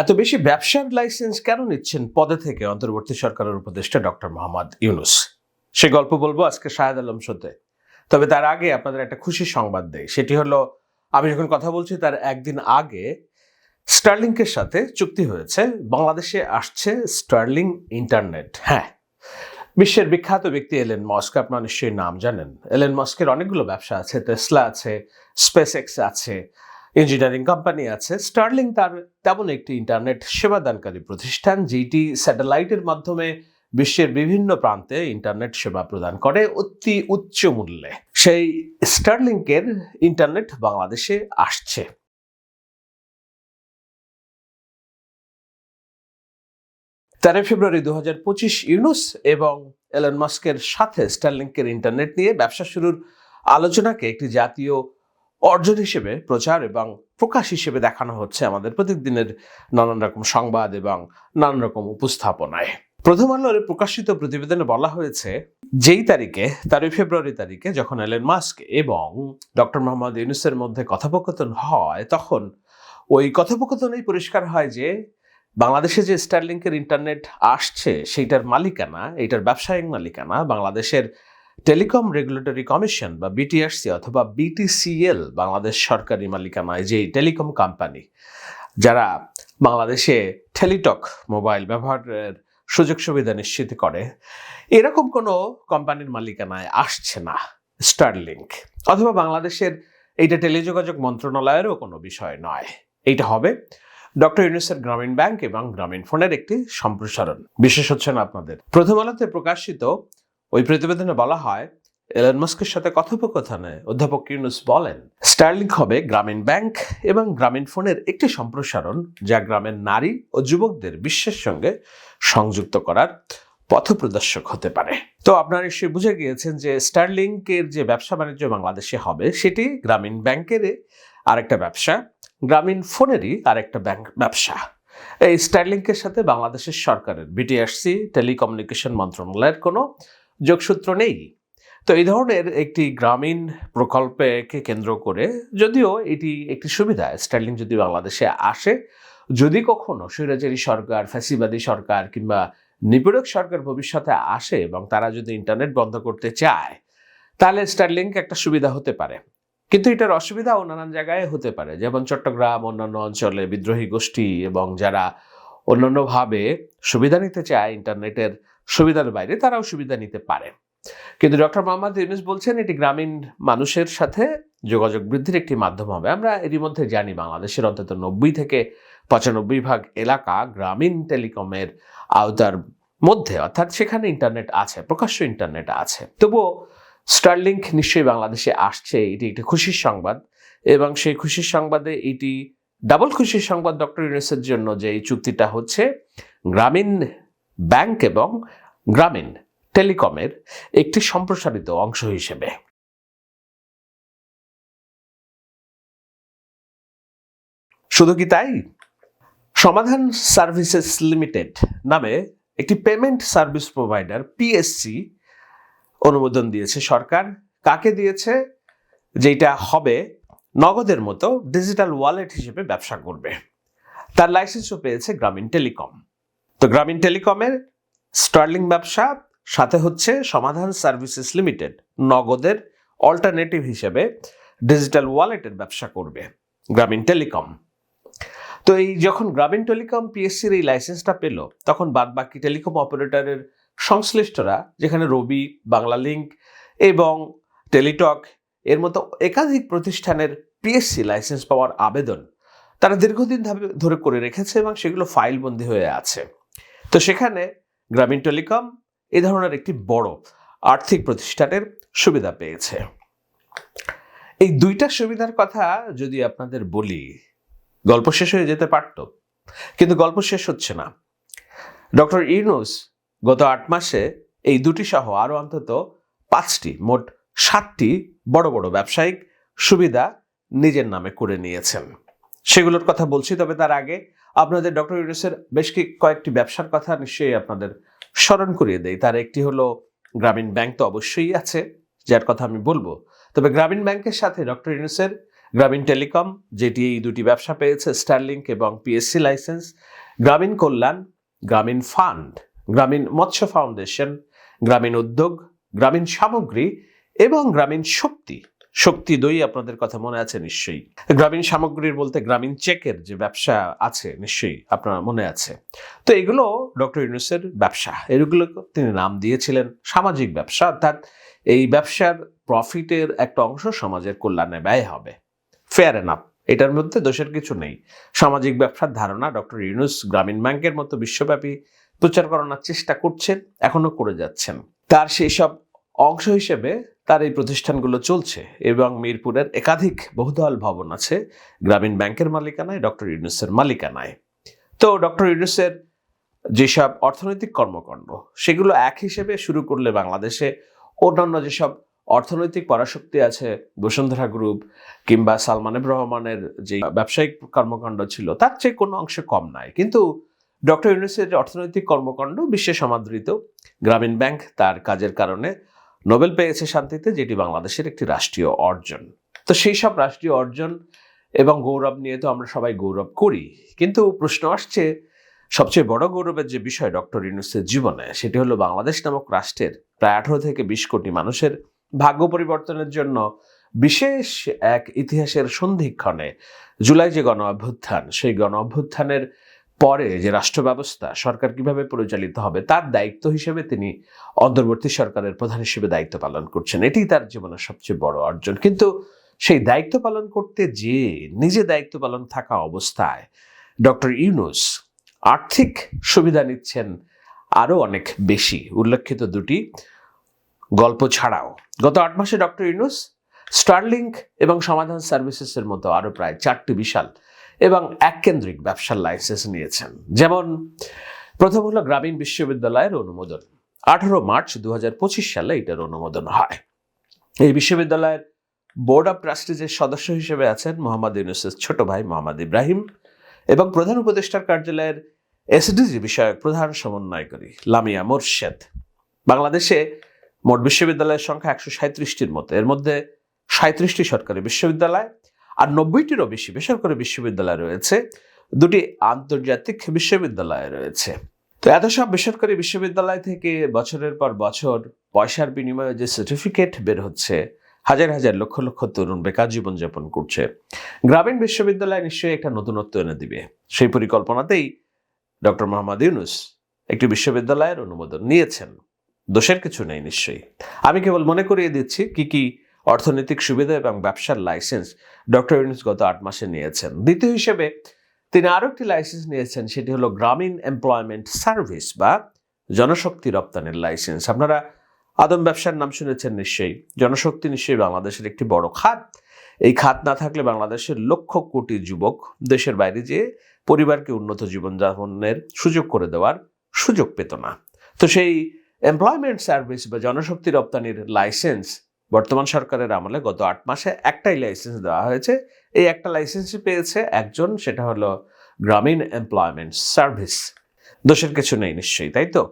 এত বেশি ব্যবসার লাইসেন্স কেন নিচ্ছেন? পদে থেকে অন্তর্বর্তী সরকারের উপদেষ্টা ডক্টর মোহাম্মদ ইউনুস। সে গল্প বলব আজকে শাহেদ আলম শোতে। তবে তার আগে আপনাদের একটা খুশি সংবাদ দেয় সেটি হলো, আমি যখন কথা বলছি তার একদিন আগে স্টার্লিংকের সাথে চুক্তি হয়েছে। বাংলাদেশে আসছে স্টার্লিং ইন্টারনেট। হ্যাঁ বিশ্বের বিখ্যাত ব্যক্তি এলেন মস্ক। আপনার নিশ্চয়ই নাম জানেন। এলেন মস্কের অনেকগুলো ব্যবসা আছে। টেসলা আছে স্পেস এক্স আছে ইঞ্জিনিয়ারিং কোম্পানি আছে। স্টার্লিং তার তেমন একটি ইন্টারনেট সেবাদানকারী প্রতিষ্ঠান, যেটি স্যাটেলাইটের মাধ্যমে বিশ্বের বিভিন্ন প্রান্তে ইন্টারনেট সেবা প্রদান করে অতি উচ্চ মূল্যে। সেই স্টারলিংকের ইন্টারনেট বাংলাদেশে আসছে। তেরোই ফেব্রুয়ারি দু হাজার পঁচিশ ইউনুস এবং এলন মাস্কের সাথে স্টারলিংকের ইন্টারনেট নিয়ে ব্যবসা শুরুর আলোচনাকে একটি জাতীয় অর্জন হিসেবে প্রচার এবং প্রকাশ হিসেবে দেখানো হচ্ছে আমাদের প্রতিদিনের নানান রকম সংবাদ এবং নানান রকম উপস্থাপনায়। প্রথম আলোর প্রকাশিত প্রতিবেদনে বলা হয়েছে, যেই তারিখে, তেরোই ফেব্রুয়ারি তারিখে যখন এলেন মাস্ক এবং ডক্টর মোহাম্মদ ইউনুসের মধ্যে কথোপকথন হয়, তখন ওই কথোপকথনেই পরিষ্কার হয় যে, বাংলাদেশে যে স্টারলিংকের ইন্টারনেট আসছে, সেইটার মালিকানা, এইটার ব্যবসায়িক মালিকানা বাংলাদেশের টেলিকম রেগুলেটরি কমিশন বা বিটিআরসি অথবা বিটিসিএল বাংলাদেশ সরকারি মালিকানায় যে টেলিকম কোম্পানি, যারা বাংলাদেশে টেলিটক মোবাইল ব্যবহারের সুযোগ সুবিধা নিশ্চিত করে, এরকম কোনো কোম্পানির মালিকানায় আসছে না স্টারলিংক। অথবা বাংলাদেশের এইটা টেলিযোগাযোগ মন্ত্রণালয়েরও কোনো বিষয় নয়। এইটা হবে ডক্টর ইউনুসের গ্রামীণ ব্যাংক এবং গ্রামীণ ফোনের একটি সম্প্রসারণ। বিশেষ হচ্ছে না আপনাদের। প্রথম আলোতে প্রকাশিত ওই প্রতিবেদনে বলা হয়, এলন মাস্কের সাথে কথোপকথনে অধ্যাপক ইউনুস বলেন, স্টার্লিং হবে গ্রামীণ ব্যাংক এবং গ্রামীণ ফোনের একটি সম্প্রসারণ যা গ্রামের নারী ও যুবকদের বিশ্বের সঙ্গে সংযুক্ত করার পথপ্রদর্শক হতে পারে। তো আপনারা নিশ্চয়ই বুঝে গিয়েছেন যে স্টারলিংকের যে ব্যবসা বাণিজ্য বাংলাদেশে হবে, সেটি গ্রামীণ ব্যাংকের আরেকটা ব্যবসা, গ্রামীণ ফোনেরই আরেকটা ব্যাংক ব্যবসা। এই স্টারলিংকের সাথে বাংলাদেশের সরকারের বিটিআরসি টেলিকমিউনিকেশন মন্ত্রণালয়ের কোনো যোগসূত্র নেই। তো এই ধরনের একটি গ্রামীণ প্রকল্পকে কেন্দ্র করে যদিও এটি একটি সুবিধা স্টার্লিং যদি বাংলাদেশে আসে, যদি কখনো স্বৈরাচারী সরকার, ফ্যাসিবাদী সরকার কিংবা নিপীড়ক সরকার ভবিষ্যতে আসে এবং তারা যদি ইন্টারনেট বন্ধ করতে চায়, তাহলে স্টারলিংক একটা সুবিধা হতে পারে। কিন্তু এটার অসুবিধাও নানান জায়গায় হতে পারে। যেমন চট্টগ্রাম, অন্যান্য অঞ্চলে বিদ্রোহী গোষ্ঠী এবং যারা অন্যান্যভাবে সুবিধা নিতে চায় ইন্টারনেটের সুবিধার বাইরে তারাও সুবিধা নিতে পারে। কিন্তু ডক্টর মোহাম্মদ ইউনুস বলছেন, এটি গ্রামীণ মানুষের সাথে যোগাযোগ বৃদ্ধির একটি মাধ্যম হবে। আমরা এরই মধ্যে জানি বাংলাদেশের অন্তত নব্বই থেকে পঁচানব্বই ভাগ এলাকা গ্রামীণ টেলিকমের আওতার মধ্যে, অর্থাৎ সেখানে ইন্টারনেট আছে, প্রকাশ্য ইন্টারনেট আছে। তবুও স্টারলিংক নিশ্চয়ই বাংলাদেশে আসছে, এটি একটি খুশির সংবাদ এবং সেই খুশির সংবাদে এটি ডাবল খুশির সংবাদ ডক্টর ইউনুসের জন্য যে এই চুক্তিটা হচ্ছে, গ্রামীণ ব্যাংক এবং গ্রামীণ টেলিকমের একটি সম্প্রসারিত অংশ হিসেবে। শুধু কি তাই? সমাধান সার্ভিসেস লিমিটেড নামে একটি পেমেন্ট সার্ভিস প্রোভাইডার পিএসসি অনুমোদন দিয়েছে সরকার। কাকে দিয়েছে? যেটা হবে নগদের মতো ডিজিটাল ওয়ালেট হিসেবে ব্যবসা করবে। তার লাইসেন্সও পেয়েছে গ্রামীণ টেলিকম। তো গ্রামীণ টেলিকমের স্টার্লিং ব্যবসা, সাথে হচ্ছে সমাধান সার্ভিসেস লিমিটেড, নগদের অল্টারনেটিভ হিসেবে ডিজিটাল ওয়ালেটের ব্যবসা করবে গ্রামীণ টেলিকম। তো এই যখন গ্রামীণ টেলিকম পিএসসির এই লাইসেন্সটা পেল, তখন বাদ বাকি টেলিকম অপারেটরের সংশ্লিষ্টরা, যেখানে রবি বাংলা লিঙ্ক এবং টেলিটক, এর মতো একাধিক প্রতিষ্ঠানের পিএসসি লাইসেন্স পাওয়ার আবেদন তারা দীর্ঘদিন ধরে করে রেখেছে এবং সেগুলো ফাইলবন্দি হয়ে আছে। তো সেখানে গ্রামীণ টেলিকম এ ধরনের একটি বড় আর্থিক প্রতিষ্ঠানের সুবিধা পেয়েছে। এই দুইটা সুবিধার কথা যদি আপনাদের বলি, গল্প শেষ হয়ে যেতে পারত, কিন্তু গল্প শেষ হচ্ছে না। ডক্টর ইউনুস গত আট মাসে এই দুটি সহ আরও অন্তত পাঁচটি, মোট সাতটি বড় বড় ব্যবসায়িক সুবিধা নিজের নামে করে নিয়েছেন। সেগুলোর কথা বলছি, তবে তার আগে আপনাদের ডক্টর ইউনুসের বেশ কয়েকটি ব্যবসার কথা নিশ্চয়ই আপনাদের স্মরণ করিয়ে দেয় তার একটি হলো, গ্রামীণ ব্যাংক তো অবশ্যই আছে, যার কথা আমি বলব। তবে গ্রামীণ ব্যাংকের সাথে ডক্টর ইউনুসের গ্রামীণ টেলিকম, যেটি এই দুটি ব্যবসা পেয়েছে, স্টারলিংক এবং পিএসসি লাইসেন্স, গ্রামীণ কল্যাণ, গ্রামীণ ফান্ড, গ্রামীণ মৎস্য ফাউন্ডেশন, গ্রামীণ উদ্যোগ, গ্রামীণ সামগ্রী এবং গ্রামীণ শক্তি। শক্তি দই আপনাদের কথা মনে আছে নিশ্চয়ই। গ্রামীণ সামগ্রীর বলতে গ্রামীণ চেকের যে ব্যবসা আছে নিশ্চয়ই আপনার মনে আছে। তো এগুলো ডক্টর ইউনুসের ব্যবসা। এগুলো তিনি নাম দিয়েছিলেন সামাজিক ব্যবসা। অর্থাৎ এই ব্যবসার প্রফিটের একটা অংশ সমাজের কল্যাণে ব্যয় হবে। ফেয়ার এনাফ এটার মধ্যে দোষের কিছু নেই। সামাজিক ব্যবসার ধারণা ডক্টর ইউনুস গ্রামীণ ব্যাংকের মতো বিশ্বব্যাপী প্রচার করানোর চেষ্টা করছেন, এখনও করে যাচ্ছেন। তার সেই সব অংশ হিসেবে তার এই প্রতিষ্ঠানগুলো চলছে এবং মিরপুরের একাধিক বহুদল ভবন আছে, গ্রামীণ ব্যাংকের মালিকানায়, ডক্টর ইউনুসের মালিকানায়। তো ডক্টর ইউনুসের যেসব অর্থনৈতিক কর্মকাণ্ড, সেগুলো এক হিসেবে শুরু করলে বাংলাদেশে অন্যান্য যেসব অর্থনৈতিক পরাশক্তি আছে, বসুন্ধরা গ্রুপ কিংবা সালমানের রহমানের যে ব্যবসায়িক কর্মকাণ্ড ছিল, তার চেয়ে কোনো অংশে কম নাই। কিন্তু ডক্টর ইউনুসের অর্থনৈতিক কর্মকাণ্ড, বিশ্বে সমাদৃত, গ্রামীণ ব্যাংক তার কাজের কারণে নোবেল পেয়েছে শান্তিতে, যেটি বাংলাদেশের একটি রাষ্ট্রীয় অর্জন। তো সেই সব রাষ্ট্রীয় অর্জন এবং গৌরব নিয়ে তো আমরা সবাই গৌরব করি। কিন্তু প্রশ্ন আসছে, সবচেয়ে বড় গৌরবের যে বিষয় ডক্টর ইউনুসের জীবনে, সেটি হলো বাংলাদেশ নামক রাষ্ট্রের প্রায় আঠারো থেকে বিশ কোটি মানুষের ভাগ্য পরিবর্তনের জন্য বিশেষ এক ইতিহাসের সন্ধিক্ষণে জুলাই যে গণ অভ্যুত্থান, সেই গণ অভ্যুত্থানের পরে যে রাষ্ট্র ব্যবস্থা সরকার কীভাবে পরিচালিত হবে, তার দায়িত্ব হিসেবে তিনি অন্তর্বর্তী সরকারের প্রধান হিসেবে দায়িত্ব পালন করছেন। এটি তার জীবনের সবচেয়ে বড় অর্জন। কিন্তু সেই দায়িত্ব পালন করতে যে নিজে দায়িত্ব পালন থাকা অবস্থায় ডক্টর ইউনুস আর্থিক সুবিধা নিচ্ছেন আরও অনেক বেশি। উল্লেখিত দুটি গল্প ছাড়াও গত আট মাসে ডক্টর ইউনুস স্টারলিংক এবং সমাধান সার্ভিসেসের মতো আরও প্রায় চারটি বিশাল এবং এককেন্দ্রিক ব্যবসার লাইসেন্স নিয়েছেন। যেমন, প্রথম হলো গ্রামীণ বিশ্ববিদ্যালয়ের অনুমোদন। আঠারো মার্চ দু হাজার পঁচিশ সালে এটার অনুমোদন হয়। এই বিশ্ববিদ্যালয়ের বোর্ড অব ট্রাস্টিজের সদস্য হিসেবে আছেন মোহাম্মদ ইউনুসের ছোট ভাই মোহাম্মদ ইব্রাহিম এবং প্রধান উপদেষ্টার কার্যালয়ের এসডিজি বিষয়ক প্রধান সমন্বয়কারী লামিয়া মোর্শেদ। বাংলাদেশে মোট বিশ্ববিদ্যালয়ের সংখ্যা একশো সাঁত্রিশটির মতো। এর মধ্যে সাঁত্রিশটি সরকারি বিশ্ববিদ্যালয় আর নব্বইটিরও বেশি বেসরকারি বিশ্ববিদ্যালয় রয়েছে। দুটি আন্তর্জাতিক বিশ্ববিদ্যালয় রয়েছে। তো এত সব বেসরকারি বিশ্ববিদ্যালয় থেকে বছরের পর বছর পয়সার বিনিময়ে যে সার্টিফিকেট বের হচ্ছে, হাজার হাজার লক্ষ লক্ষ তরুণ বেকার জীবনযাপন করছে। গ্রামীণ বিশ্ববিদ্যালয় নিশ্চয়ই একটা নতুনত্ব এনে দিবে। সেই পরিকল্পনাতেই ডক্টর মোহাম্মদ ইউনুস একটি বিশ্ববিদ্যালয়ের অনুমোদন নিয়েছেন। দোষের কিছু নেই নিশ্চয়ই। আমি কেবল মনে করিয়ে দিচ্ছি, কি কি অর্থনৈতিক সুবিধা এবং ব্যবসার লাইসেন্স ডক্টর ইউনুস গত আট মাসে নিয়েছেন। দ্বিতীয় হিসেবে তিনি আরও একটি লাইসেন্স নিয়েছেন, সেটি হলো গ্রামীণ এমপ্লয়মেন্ট সার্ভিস বা জনশক্তি রপ্তানির লাইসেন্স আপনারা আদম ব্যবসার নাম শুনেছেন নিশ্চয়ই। জনশক্তি নিশ্চয়ই বাংলাদেশের একটি বড় খাত। এই খাত না থাকলে বাংলাদেশের লক্ষ কোটি যুবক দেশের বাইরে যেয়ে পরিবারকে উন্নত জীবনযাপনের সুযোগ করে দেওয়ার সুযোগ পেত না। তো সেই এমপ্লয়মেন্ট সার্ভিস বা জনশক্তি রপ্তানির লাইসেন্স বর্তমান সরকারের আমলে গত আট মাসে একটাই লাইসেন্স দেওয়া হয়েছে। এই একটা লাইসেন্সই পেয়েছে একজন, সেটা হলো গ্রামীণ এমপ্লয়মেন্ট সার্ভিস দোষের কিছু নেই নিশ্চয়ই, তাই তো?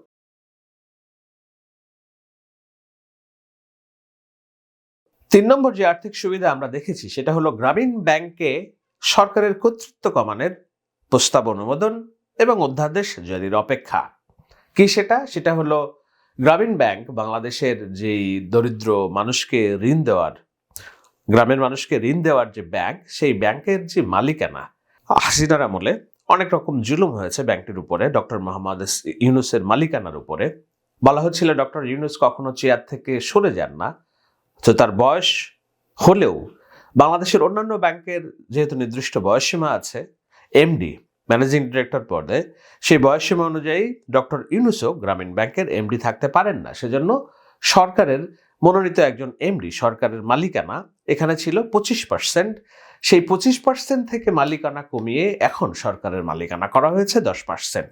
তিন নম্বর যে আর্থিক সুবিধা আমরা দেখেছি, সেটা হলো গ্রামীণ ব্যাংকে সরকারের কর্তৃত্ব কমানের প্রস্তাব অনুমোদন এবং অধ্যাদেশ জারির অপেক্ষা। কি সেটা? সেটা হলো গ্রামীণ ব্যাংক বাংলাদেশের যেই দরিদ্র মানুষকে ঋণ দেওয়ার, গ্রামের মানুষকে ঋণ দেওয়ার যে ব্যাংক, সেই ব্যাংকের যে মালিকানা, হাসিনার আমলে অনেক রকম জুলুম হয়েছে ব্যাংকটির উপরে, ডক্টর মোহাম্মদ ইউনুসের মালিকানার উপরে। বলা হচ্ছিল, ডক্টর ইউনুস কখনো চেয়ার থেকে সরে যান না। তো তার বয়স হলেও বাংলাদেশের অন্যান্য ব্যাংকের যেহেতু নির্দিষ্ট বয়সসীমা আছে, এমডি ম্যানেজিং ডিরেক্টর পদে সেই বয়সসীমা অনুযায়ী ডক্টর ইউনুসও গ্রামীণ ব্যাংকের এমডি থাকতে পারেন না। সেজন্য সরকারের মনোনীত একজন এমডি সরকারের মালিকানা এখানে ছিল পঁচিশ পার্সেন্ট সেই পঁচিশ পার্সেন্ট থেকে মালিকানা কমিয়ে এখন সরকারের মালিকানা করা হয়েছে দশ পার্সেন্ট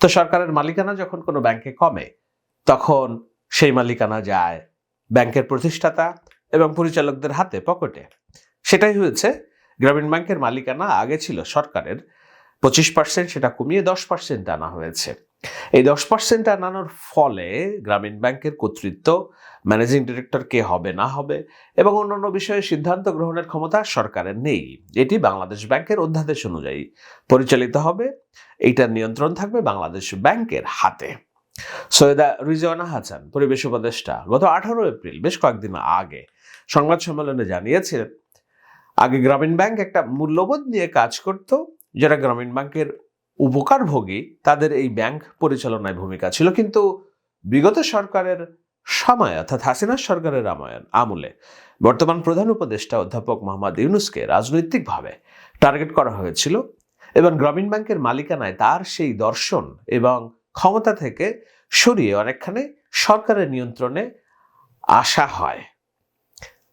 তো সরকারের মালিকানা যখন কোনো ব্যাংকে কমে, তখন সেই মালিকানা যায় ব্যাংকের প্রতিষ্ঠাতা এবং পরিচালকদের হাতে পকেটে। সেটাই হয়েছে, গ্রামীণ ব্যাংকের মালিকানা আগে ছিল সরকারের পঁচিশ পার্সেন্ট সেটা কমিয়ে দশ পার্সেন্ট আনা হয়েছে। এই দশ পার্সেন্ট আনানোর ফলে গ্রামীণ ব্যাংকের কর্তৃত্ব, ম্যানেজিং ডিরেক্টর কে হবে, না হবে এবং অন্যান্য বিষয়ে সিদ্ধান্ত গ্রহণের ক্ষমতা সরকারের নেই। এটি বাংলাদেশ ব্যাংকের অধ্যাদেশ অনুযায়ী পরিচালিত হবে। এইটার নিয়ন্ত্রণ থাকবে বাংলাদেশ ব্যাংকের হাতে। সৈয়দা রিজওয়ানা হাসান, পরিবেশ উপদেষ্টা, গত আঠারো এপ্রিল, বেশ কয়েকদিন আগে সংবাদ সম্মেলনে জানিয়েছিলেন, আগে গ্রামীণ ব্যাংক একটা মূল্যবোধ নিয়ে কাজ করত যারা গ্রামীণ ব্যাংকের উপকারভোগী, তাদের এই ব্যাংক পরিচালনায় ভূমিকা ছিল। কিন্তু বিগত সরকারের সময় অর্থাৎ হাসিনা সরকারের রামায়ণ আমলে বর্তমান প্রধান উপদেষ্টা অধ্যাপক মোহাম্মদ ইউনুসকে রাজনৈতিকভাবে টার্গেট করা হয়েছিল এবং গ্রামীণ ব্যাংকের মালিকানায় তার সেই দর্শন এবং ক্ষমতা থেকে সরিয়ে অনেকখানি সরকারের নিয়ন্ত্রণে আসা হয়।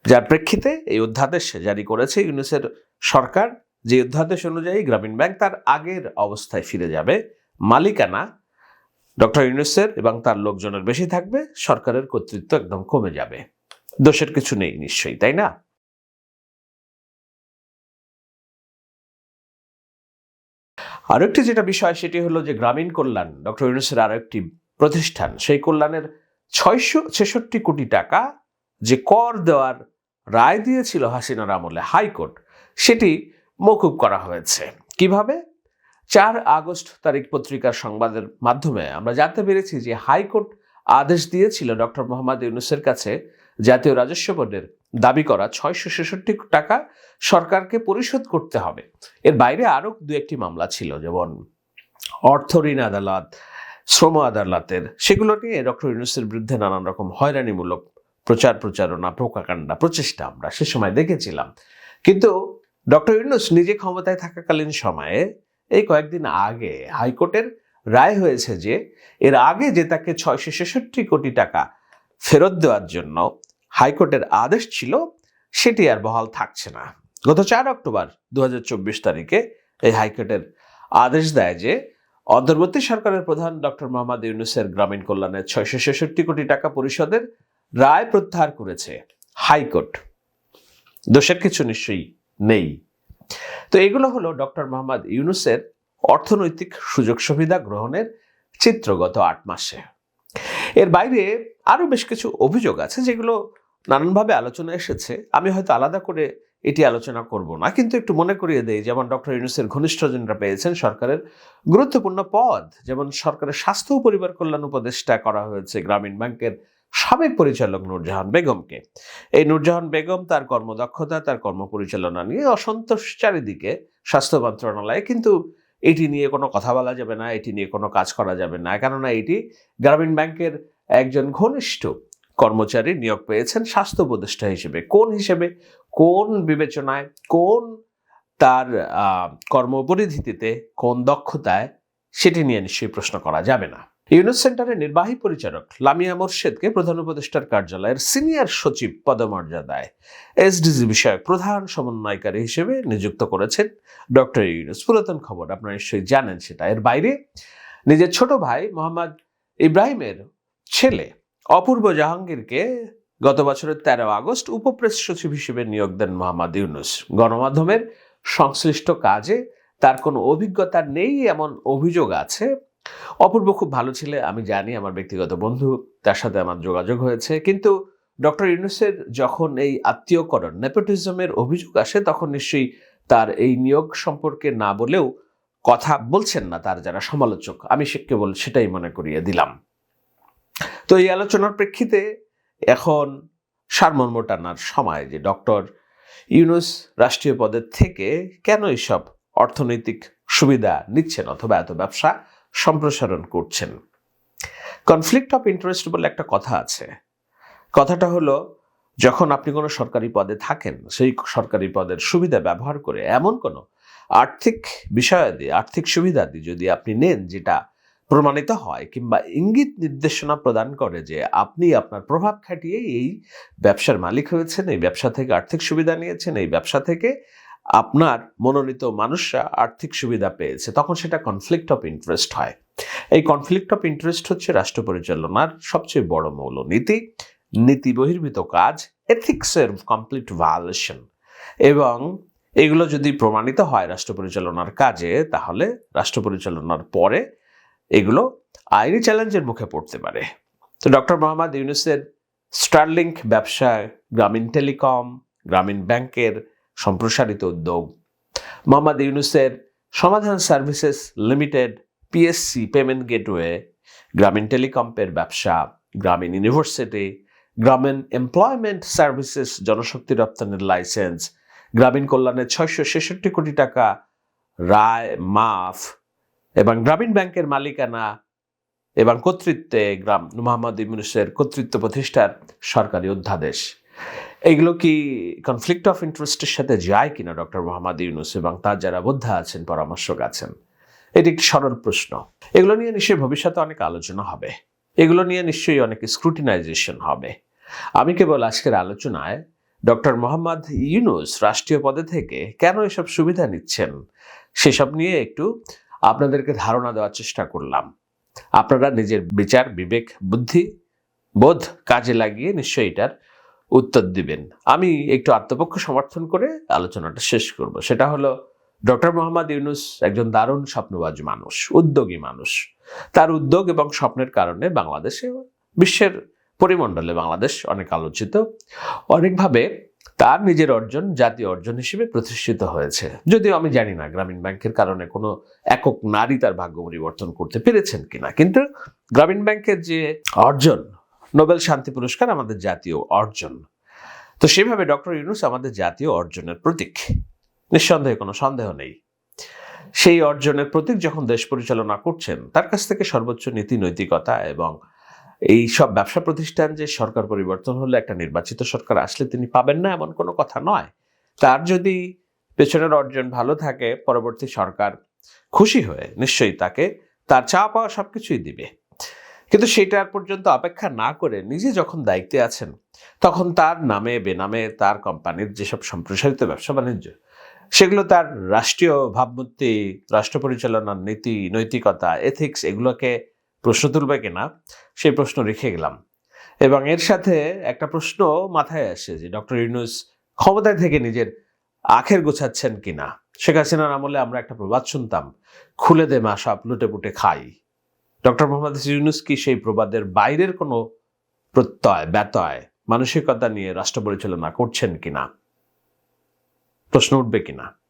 যার প্রেক্ষিতে এই অধ্যাদেশ জারি করেছে ইউনুসের সরকার। যে অধ্যাদেশ অনুযায়ী গ্রামীণ ব্যাংক তার আগের অবস্থায় ফিরে যাবে। মালিকানা ডক্টর ইউনুসের এবং তার লোকজনের বেশি থাকবে। সরকারের কর্তৃত্ব একদম কমে যাবে। দোষের কিছু নেই নিশ্চয়ই, তাই না? আরেকটি যেটা বিষয়, সেটি হলো যে গ্রামীণ কল্যাণ, ডক্টর ইউনুসের আরও একটি প্রতিষ্ঠান, সেই কল্যাণের ছয়শো ছেষট্টি কোটি টাকা যে কর দেওয়ার রায় দিয়েছিল হাসিনার আমলে হাইকোর্ট, সেটি মকুব করা হয়েছে। কীভাবে? চার আগস্ট তারিখ পত্রিকার সংবাদের মাধ্যমে আমরা জানতে পেরেছি যে হাইকোর্ট আদেশ দিয়েছিল ডক্টর মোহাম্মদ ইউনুসের কাছে জাতীয় রাজস্ব বোর্ডের দাবি করা ছয়শো ছেষট্টি টাকা সরকারকে পরিশোধ করতে হবে। এর বাইরে আরও দু একটি মামলা ছিল যেমন অর্থ ঋণ আদালত, শ্রম আদালতের, সেগুলো নিয়ে ডক্টর ইউনুসের বিরুদ্ধে নানান রকম হয়রানিমূলক প্রচার প্রচারণা প্রকাকাণ্ডা প্রচেষ্টা আমরা সে সময় দেখেছিলাম। কিন্তু ডক্টর ইউনুস নিজে ক্ষমতায় থাকাকালীন সময়ে এই কয়েকদিন আগে হাইকোর্টের রায় হয়েছে যে এর আগে যে তাকে ছয়শো ছেষট্টি কোটি টাকা ফেরত দেওয়ার জন্য হাইকোর্টের আদেশ ছিল, সেটি আর বহাল থাকছে না। গত চার অক্টোবর দু হাজার চব্বিশ তারিখে এই হাইকোর্টের আদেশ দেয় যে অন্তর্বর্তী সরকারের প্রধান ডক্টর মোহাম্মদ ইউনুসের গ্রামীণ কল্যাণের ছয়শো ছেষট্টি কোটি টাকা পরিষদের রায় প্রত্যাহার করেছে হাইকোর্ট। দোষের কিছু নিশ্চয়ই নেই। তো এগুলো হলো ডক্টর মোহাম্মদ ইউনুসের অর্থনৈতিক সুযোগ সুবিধা গ্রহণের চিত্র গত আট মাসে। এর বাইরে আরও বেশ কিছু অভিযোগ আছে যেগুলো নানানভাবে আলোচনা এসেছে। আমি হয়তো আলাদা করে এটি আলোচনা করব না, কিন্তু একটু মনে করিয়ে দেই, যেমন ডক্টর ইউনুসের ঘনিষ্ঠজনরা পেয়েছেন সরকারের গুরুত্বপূর্ণ পদ, যেমন সরকারের স্বাস্থ্য ও পরিবার কল্যাণ উপদেষ্টা করা হয়েছে গ্রামীণ ব্যাংকের সাবেক পরিচালক নূরজাহান বেগমকে। এই নূরজাহান বেগম তার কর্মদক্ষতা, তার কর্মপরিচালনা নিয়ে অসন্তোষ চারিদিকে, স্বাস্থ্য মন্ত্রণালয়ে, কিন্তু এটি নিয়ে কোনো কথা বলা যাবে না, এটি নিয়ে কোনো কাজ করা যাবে না। কেননা এটি গ্রামীণ ব্যাংকের একজন ঘনিষ্ঠ কর্মচারী নিয়োগ পেয়েছেন স্বাস্থ্য উপদেষ্টা হিসেবে। কোন হিসেবে? কোন বিবেচনায়? কোন তার কর্মপরিধিতিতে কোন দক্ষতায়? সেটি নিয়ে নিশ্চয়ই প্রশ্ন করা যাবে না। ইউনুস সেন্টারের নির্বাহী পরিচালক লামিয়া মোর্শেদকে প্রধান উপদেষ্টার কার্যালয়ের সিনিয়র সচিব পদমর্যাদায় এসডিজি বিষয়ক প্রধান সমন্বয়কারী হিসেবে নিযুক্ত করেছেন ডক্টর ইউনুস। পুরাতন খবর, আপনারা নিশ্চয়ই জানেন সেটা। এর বাইরে নিজের ছোট ভাই মোহাম্মদ ইব্রাহিমের ছেলে অপূর্ব জাহাঙ্গীরকে গত বছরের তেরো আগস্ট উপপ্রেস সচিব হিসেবে নিয়োগ দেন মোহাম্মদ ইউনুস। গণমাধ্যমের সংশ্লিষ্ট কাজে তার কোনো অভিজ্ঞতা নেই, এমন অভিযোগ আছে অপূর্ব খুব ভালো ছিল, আমি জানি আমার ব্যক্তিগত বন্ধু, তার সাথে আমার যোগাযোগ হয়েছে। কিন্তু ডক্টর ইউনুসের যখন এই আত্মীয়করণ, নেপোটিজমের অভিযোগ আসে, তখন নিশ্চয়ই তার এই নিয়োগ সম্পর্কে না বলেও কথা বলছেন না তার যারা সমালোচক। আমি সে কেবল সেটাই মনে করিয়ে দিলাম। তো এই আলোচনার প্রেক্ষিতে এখন সারমর্ম টানার সময় যে ডক্টর ইউনুস রাষ্ট্রীয় পদের থেকে কেন এইসব অর্থনৈতিক সুবিধা নিচ্ছেন অথবা এত ব্যবসা সম্প্রসারণ করছেন। কনফ্লিক্ট অফ ইন্টারেস্ট বলে একটা কথা আছে। কথাটা হলো, যখন আপনি কোনো সরকারি পদে থাকেন, সেই সরকারি পদের সুবিধা ব্যবহার করে এমন কোনো আর্থিক বিষয়াদি, আর্থিক সুবিধাদি যদি আপনি নেন, যেটা প্রমাণিত হয় কিংবা ইঙ্গিত নির্দেশনা প্রদান করে যে আপনি আপনার প্রভাব খাটিয়ে এই ব্যবসার মালিক হয়েছেন, এই ব্যবসা থেকে আর্থিক সুবিধা নিয়েছেন, এই ব্যবসা থেকে আপনার মনোনীত মানুষরা আর্থিক সুবিধা পেয়েছে, তখন সেটা কনফ্লিক্ট অফ ইন্টারেস্ট হয়। এই কনফ্লিক্ট অফ ইন্টারেস্ট হচ্ছে রাষ্ট্র পরিচালনার সবচেয়ে বড় মৌলনীতি, নীতি বহির্ভূত কাজ এথিক্সের কমপ্লিট ভায়োলেশন এবং এগুলো যদি প্রমাণিত হয় রাষ্ট্র পরিচালনার কাজে, তাহলে রাষ্ট্র পরিচালনার পরে এগুলো আইনি চ্যালেঞ্জের মুখে পড়তে পারে। তো ডক্টর মোহাম্মদ ইউনুসের স্টারলিংক ব্যবসায়, গ্রামীণ টেলিকম, গ্রামীণ ব্যাংকের সম্প্রসারিত উদ্যোগ। মোহাম্মদ ইউনুসের Samadhan services limited PSC payment gateway, Grameen টেলিকম্পের ব্যবসা, গ্রামীণ ইউনিভার্সিটি, গ্রামীণ এমপ্লয়মেন্ট সার্ভিসেস জনশক্তি রপ্তানির লাইসেন্স, গ্রামীণ কল্যাণের ছয়শো ছেষট্টি কোটি টাকা রায় মাফ এবং গ্রামীণ ব্যাংকের মালিকানা এবং কর্তৃত্বে গ্রাম, মোহাম্মদ ইউনুসের কর্তৃত্ব প্রতিষ্ঠার সরকারি অধ্যাদেশ। এগুলো কি কনফ্লিক্ট অফ ইন্টারেস্টের সাথে যায় কিনা ডক্টর মোহাম্মদ ইউনুস এবং তার যারা বোদ্ধা আছেন, পরামর্শক আছেন? এটি একটি সরল প্রশ্ন। এগুলো নিয়ে নিশ্চয়ই ভবিষ্যতে অনেক আলোচনা হবে। এগুলো নিয়ে নিশ্চয়ই অনেক স্ক্রুটিনাইজেশন হবে। আমি কেবল আজকের আলোচনায় ডক্টর মোহাম্মদ ইউনুস রাষ্ট্রীয় পদে থেকে কেন এসব সুবিধা নিচ্ছেন সেসব নিয়ে একটু আপনাদেরকে ধারণা দেওয়ার চেষ্টা করলাম। আপনারা নিজের বিচার, বিবেক, বুদ্ধি, বোধ কাজে লাগিয়ে নিশ্চয়ই এটার উত্তর দিবেন। আমি একটু আত্মপক্ষ সমর্থন করে আলোচনাটা শেষ করব। সেটা হলো, ডক্টর মোহাম্মদ ইউনুস একজন দারুণ স্বপ্নবাজ মানুষ, উদ্যোগী মানুষ। তার উদ্যোগ এবং স্বপ্নের কারণে বাংলাদেশে, বিশ্বের পরিমণ্ডলে বাংলাদেশ অনেক আলোচিত। অনেকভাবে তার নিজের অর্জন জাতীয় অর্জন হিসেবে প্রতিষ্ঠিত হয়েছে। যদিও আমি জানি না গ্রামীণ ব্যাংকের কারণে কোনো একক নারী তার ভাগ্য পরিবর্তন করতে পেরেছেন কিনা। কিন্তু গ্রামীণ ব্যাংকের যে অর্জন নোবেল শান্তি পুরস্কার আমাদের জাতীয় অর্জন। তো সেভাবে ডক্টর ইউনুস আমাদের জাতীয় অর্জনের প্রতীক। নিঃসন্দেহে কোনো সন্দেহ নেই। সেই অর্জনের প্রতীক যখন দেশ পরিচালনা করছেন, তার কাছ থেকে সর্বোচ্চ নীতি, নৈতিকতা এবং এই সব ব্যবসা প্রতিষ্ঠান যে সরকার পরিবর্তন হলে একটা নির্বাচিত সরকার আসলে তিনি পাবেন না এমন কোনো কথা নয়। তার যদি পেছনের অর্জন ভালো থাকে, পরবর্তী সরকার খুশি হয়ে নিশ্চয়ই তাকে, তার চা পাওয়া সবকিছুই দিবে। কিন্তু সেটার পর্যন্ত অপেক্ষা না করে নিজে যখন দায়িত্বে আছেন, তখন তার নামে, বেনামে তার কোম্পানির যেসব সম্প্রসারিত ব্যবসা বাণিজ্য, সেগুলো তার রাষ্ট্রীয় ভাবমূর্তি, রাষ্ট্র পরিচালনার নীতি, নৈতিকতা এথিক্স এগুলোকে প্রশ্ন তুলবে কিনা সেই প্রশ্ন রেখে গেলাম। এবং এর সাথে একটা প্রশ্ন মাথায় আসে যে, ডক্টর ইউনুস ক্ষমতায় থেকে নিজের আখের গোছাচ্ছেন কিনা? শেখ হাসিনার আমলে আমরা একটা প্রবাদ শুনতাম, খুলে দে মা, সব লুটে পুটে খাই। ডক্টর মোহাম্মদ ইউনুস কি সেই প্রবাদের বাইরের কোনো প্রত্যয় ব্যতয় মানসিকতা নিয়ে রাষ্ট্র পরিচালনা করছেন কিনা? প্রশ্ন উঠবে কিনা?